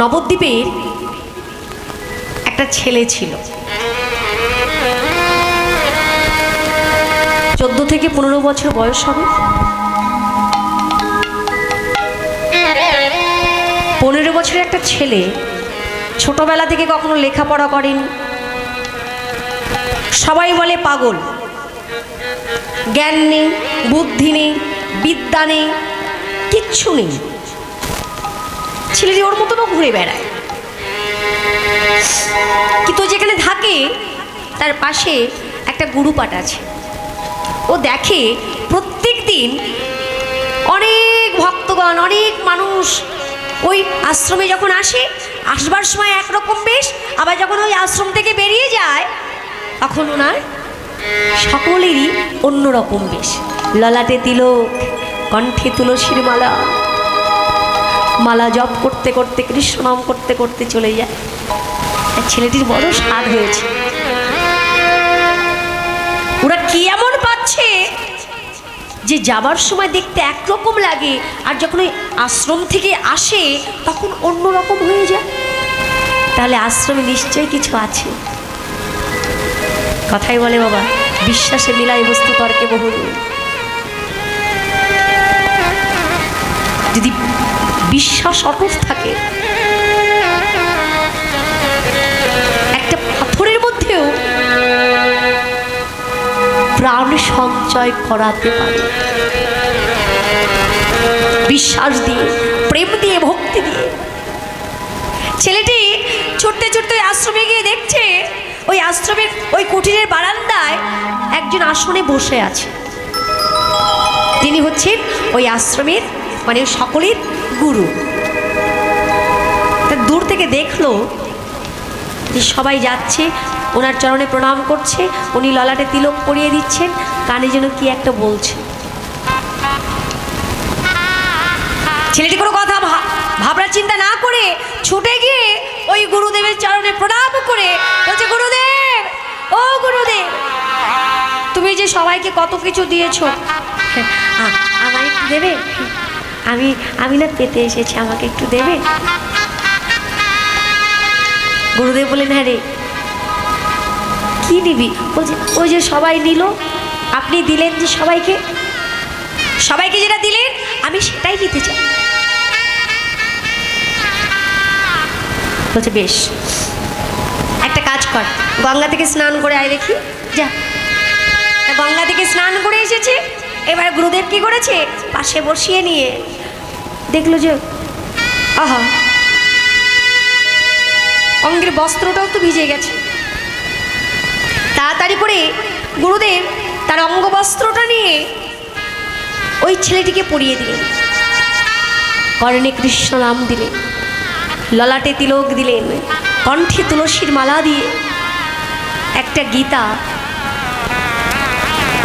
নবদ্বীপের একটা ছেলে ছিল। চোদ্দ থেকে পনেরো বছর বয়স হবে। পনেরো বছরের একটা ছেলে ছোটবেলা থেকে কখনো লেখাপড়া করেনি। সবাই বলে পাগল। জ্ঞান নেই, বুদ্ধি নেই, বিদ্যা নেই, কিচ্ছু নেই। ছেলেটি ওর মতো মতনও ঘুরে বেড়ায়। কিন্তু যেখানে থাকে, তার পাশে একটা গুরুপাট আছে। ও দেখে প্রত্যেক দিন অনেক ভক্তগণ, অনেক মানুষ ওই আশ্রমে যখন আসে, আসবার সময় একরকম বেশ, আবার যখন ওই আশ্রম থেকে বেরিয়ে যায়, তখন ওনার সকলেরই অন্যরকম বেশ। ললাটে তিলক, কণ্ঠে তুলসীর মালা মালা জপ করতে করতে, কৃষ্ণ নাম করতে করতে চলে যায়। ছেলেটির বড় স্বাদ হয়েছে। ওরা কি এমন পাচ্ছে যে যাবার সময় দেখতে একরকম লাগে, আর যখন ওই আশ্রম থেকে আসে, তখন অন্যরকম হয়ে যায়। তাহলে আশ্রমে নিশ্চয়ই কিছু আছে। কথাই বলে বাবা বিশ্বাসে মিলাই বস্তু তর্কে বহু যদি বিশ্বাস অটুট থাকে। একটা পাথরের মধ্যেও প্রাণ সঞ্চয় করাতে পারে। বিশ্বাস দিয়ে, প্রেম দিয়ে, ভক্তি দিয়ে। ছেলেটি ছুটতে ছুটতে ওই আশ্রমে গিয়ে দেখছে, ওই আশ্রমের ওই কুটিরের বারান্দায় একজন আসনে বসে আছে। তিনি হচ্ছেন ওই আশ্রমের মানে সকলের গুরু। তা দূর থেকে দেখল যে সবাই যাচ্ছে, ওনার চরণে প্রণাম করছে, উনি ললাটে তিলক পরিয়ে দিচ্ছেন, কানে যেন কি একটা বলছে। ছেলেটি কোনো কথা ভা- ভাবনার চিন্তা না করে ছুটে গিয়ে ওই গুরুদেবের চরণে প্রণাম করে বলছে, গুরুদেব, ও গুরুদেব, তুমি যে সবাইকে কত কিছু দিয়েছ আমায় দেবে? আমি আমি না পেতে এসেছি, আমাকে একটু দেবে? গুরুদেব বলেন হ্যাঁ রে, কি নিবি? ওই যে সবাই নিল, আপনি দিলেন যে সবাইকে? সবাইকে যেটা দিলেন, আমি সেটাই নিতে চাই। বলছে, বেশ, একটা কাজ কর, গঙ্গা থেকে স্নান করে আয় দেখি, যা। গঙ্গা থেকে স্নান করে এসেছে, এবার গুরুদেব কি করেছে? পাশে বসিয়ে নিয়ে দেখল যে, আহা। অঙ্গের বস্ত্রটাও তো ভিজে গেছে। তাড়াতাড়ি করে গুরুদেব তার অঙ্গ বস্ত্রটা নিয়ে ওই ছেলেটিকে পরিয়ে দিলেন। কর্ণে কৃষ্ণ নাম দিলেন, ললাটে তিলক দিলেন, কণ্ঠে তুলসীর মালা দিয়ে একটা গীতা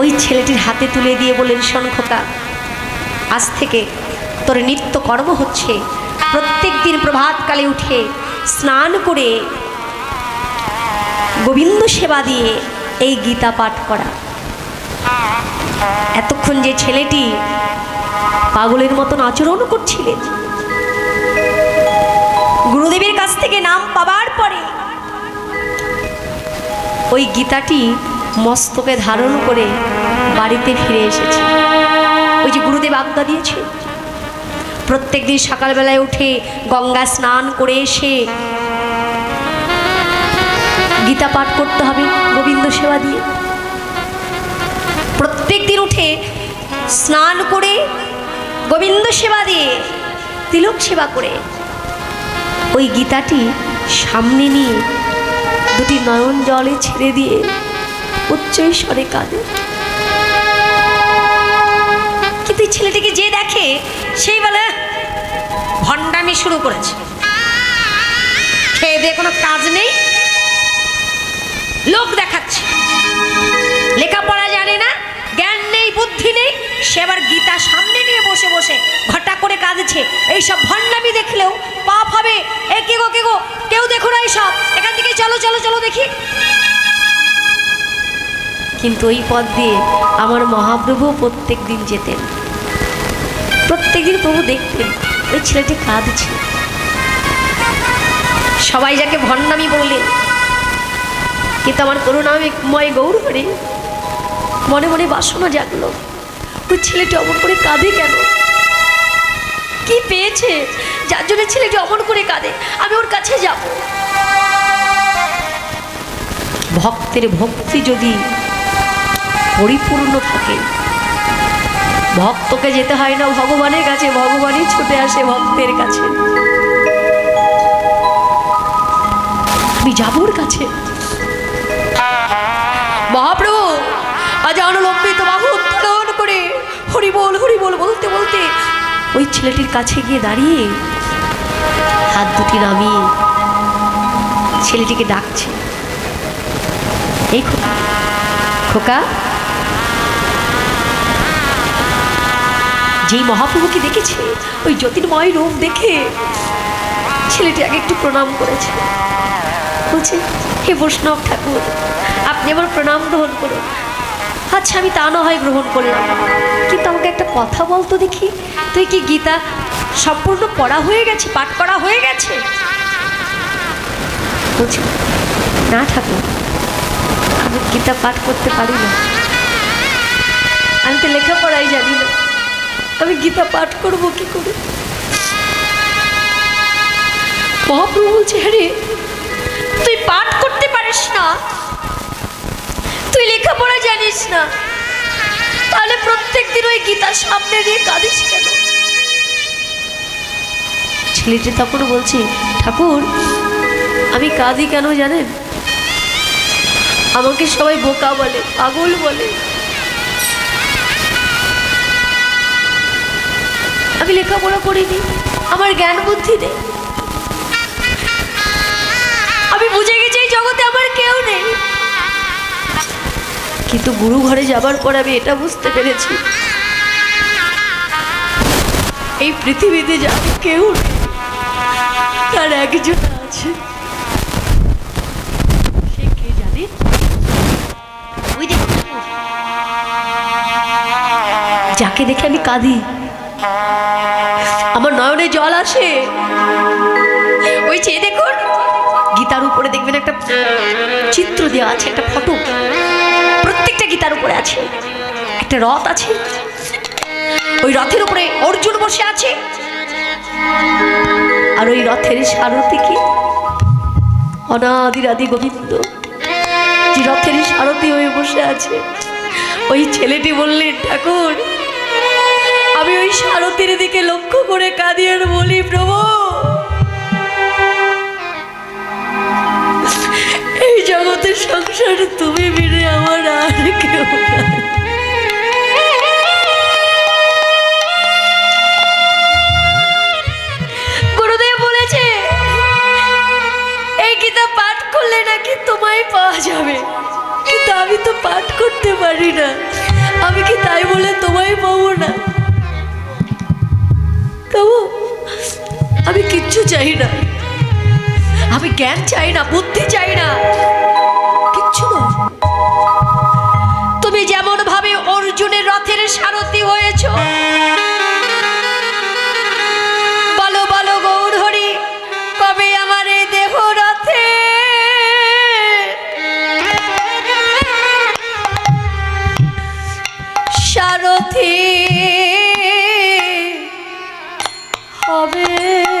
ওই ছেলেটির হাতে তুলে দিয়ে বললেন শঙ্খকা আজ থেকে তোর নিত্য কর্ম হচ্ছে। প্রত্যেক দিন প্রভাতকালে উঠে স্নান করে গোবিন্দ সেবা দিয়ে এই গীতা পাঠ করা। এতক্ষণ যে ছেলেটি পাগলের মতন আচরণ করছিলেন। গুরুদেবের কাছ থেকে নাম পাবার পরে ওই গীতাটি মস্তকে ধারণ করে বাড়িতে ফিরে এসেছে। ওই যে গুরুদেব আজ্ঞা দিয়েছে প্রত্যেক দিন সকালবেলায় উঠে গঙ্গা স্নান করে এসে গীতা পাঠ করতে হবে গোবিন্দ সেবা দিয়ে। প্রত্যেক দিন উঠে স্নান করে গোবিন্দ সেবা দিয়ে, তিলক সেবা করে। ওই গীতাটি সামনে নিয়ে দুটি নয়ন জলে ছেড়ে দিয়ে উচ্চৈস্বরে কাঁদে। কিন্তু ছেলেটিকে যে দেখে সেই ভণ্ডামি শুরু করেছে। খেয়ে দিয়ে কোনো কাজ নেই। লোক দেখাচ্ছে। লেখাপড়া জানে না, জ্ঞান নেই, বুদ্ধি নেই। সে আবার গীতা সামনে নিয়ে বসে বসে ঘটা করে কাঁদছে। এইসব ভণ্ডামি দেখলেও পাপ হবে। এ কে গো কে গো? কেউ দেখো না এইসব। এখান থেকে চলো চলো চলো দেখি। কিন্তু ওই পথ দিয়ে আমার মহাপ্রভু প্রত্যেক দিন যেতেন। প্রত্যেক দিন প্রভু দেখতেন। ওই ছেলেটি কাঁদছে। সবাই যাকে ভণ্ডামি বললেন কিন্তু আমার করুণাময় গৌর হরে মনে মনে বাসনা জাগলো। ওই ছেলেটি অমন করে কাঁদে কেন? কি পেয়েছে? যার জন্য ছেলেটি অমন করে কাঁদে? আমি ওর কাছে যাব। ভক্তের ভক্তি যদি পরিপূর্ণ থাকে ভক্তকে যেতে হয় না, ভগবানের কাছে, ভগবানই ছুটে আসে ভক্তের কাছে। আমি যাবুর কাছে। মহাপ্রভু, আজ অনুলম্বিত বাহু উত্তোলন করে হরি বল হরি বল বলতে বলতে ওই ছেলেটির কাছে গিয়ে দাঁড়িয়ে হাত দুটি নামিয়ে ছেলেটিকে ডাকছে। এই খোকা খোকা যেই মহাপ্রভুকে দেখেছে, ওই জ্যোতির্ময় রূপ দেখে ছেলেটি আগে একটু প্রণাম করেছে। বলছে, হে বৈষ্ণব ঠাকুর, আপনি আমার প্রণাম গ্রহণ করুন। আচ্ছা আমি তা না হয় গ্রহণ করলাম। কিন্তু আমাকে একটা কথা বলতো দেখি, তুই কি গীতা সম্পূর্ণ পড়া হয়ে গেছে, পাঠ করা হয়ে গেছে? বলছি, না ঠাকুর, আমি গীতা পাঠ করতে পারি না। আমি তো লেখাপড়াই জানি না। আমি গীতা পাঠ করব কি করে? মহাপ্রভু বলছে হ্যাঁ তুই পাঠ করতে পারিস না। তুই লেখাপড়া জানিস না। তাহলে প্রত্যেক দিন ওই গীতা সামনে দিয়ে কাঁদিস কেন? ছেলেটি তখন বলছে, ঠাকুর, আমি কাঁদি কেন জানেন? আমাকে সবাই বোকা বলে, পাগল বলে। আমি লেখাপড়া করিনি, আমার জ্ঞান বুদ্ধি নেই। আমি বুঝে গেছি এই জগতে আমার কেউ নেই। কিন্তু গুরু ঘরে যাবার পর আমি এটা বুঝতে পেরেছি। এই পৃথিবীতে যা কেউ তার একজন আছে। সে কে যাকে দেখে আমি কাঁদি। নয়নে জল আসে। ওই চেয়ে দেখুন, গীতার উপরে দেখবেন একটা চিত্র দেওয়া আছে, একটা ফটো। প্রত্যেকটা গীতার উপরে আছে। একটা রথ আছে। ওই রথের উপরে অর্জুন বসে আছে। আর ওই রথের সারথি কি? অনাদির আদি গোবিন্দ। যে রথের সারথি হয়ে বসে আছে। ওই ছেলেটি বললেন ঠাকুর আমি ওই সারথির দিকে লক্ষ্য করে কাঁদি বলি, প্রভু, এই জগতের সংসারে তুমি বিনে আমার আর কেউ। গুরুদেব বলেছে, এই গীতা পাঠ করলে নাকি তোমায় পাওয়া যাবে? কিন্তু আমি তো পাঠ করতে পারি না। আমি কি তাই বলে তোমায় পাবো না? তবু আমি কিচ্ছু চাই না। আমি জ্ঞান চাই না, বুদ্ধি চাই না। কিচ্ছু না। তুমি যেমন ভাবে অর্জুনের রথের সারথি হয়েছ, বলো বলো হরি কবে রথে? সারথি হবে।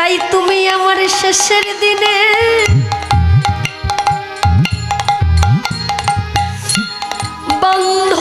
তাই তুমি আমার শেষের দিনে বন্ধ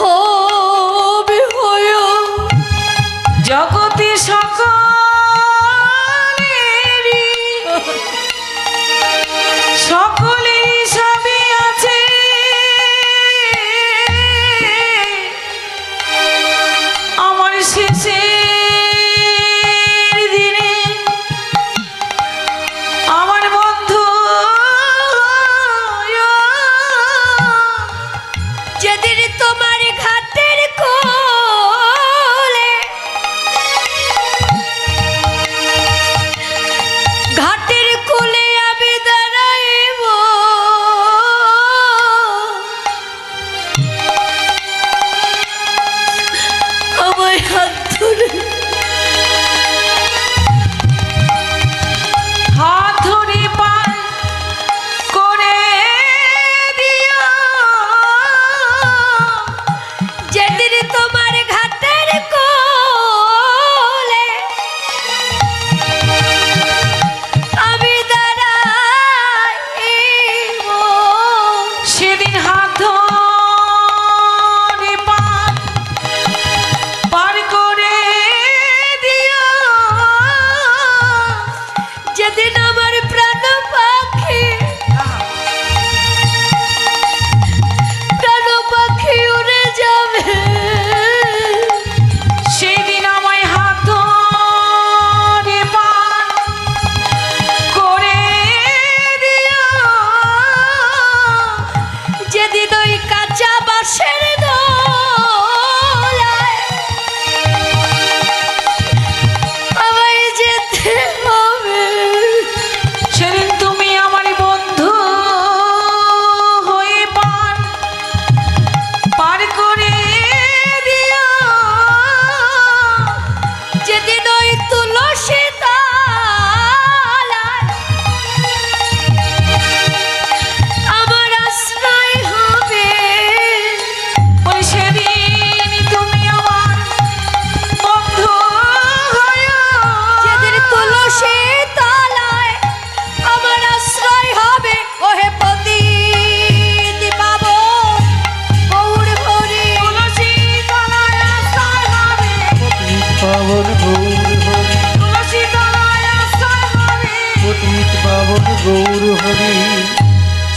শ্রাবণ গৌর হরি।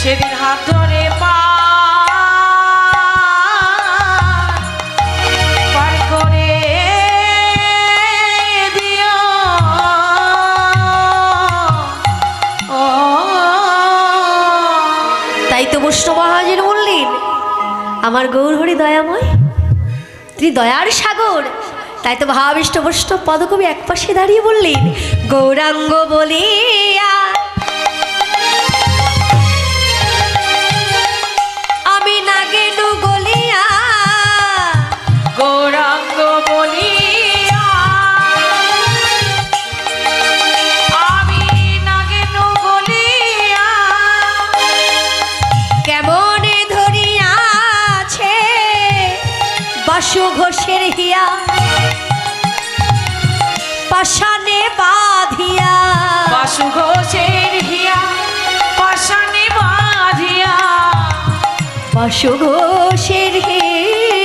সেদিন হাত ধরে তাই তো বৈষ্ণব মহাজন বললেন আমার গৌর হরি দয়াময়। তিনি দয়ার সাগর। তাই তো ভাবিষ্ট বৈষ্ণব পদকবি এক পাশে দাঁড়িয়ে বললেন, গৌরাঙ্গ বলে দিয়া পাশানে বাঁধিয়া। বাসু ঘোষের হিয়া পাশানে বাঁধিয়া। বাসু ঘোষের হিয়া